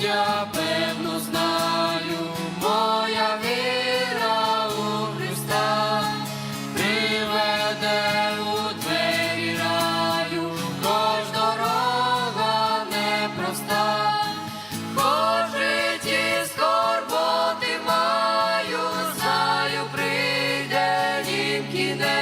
я певно знаю, моя віра у Христа приведе у двері раю, хоч дорога непроста, хоч житті скорботи маю, знаю, прийде їм кінець.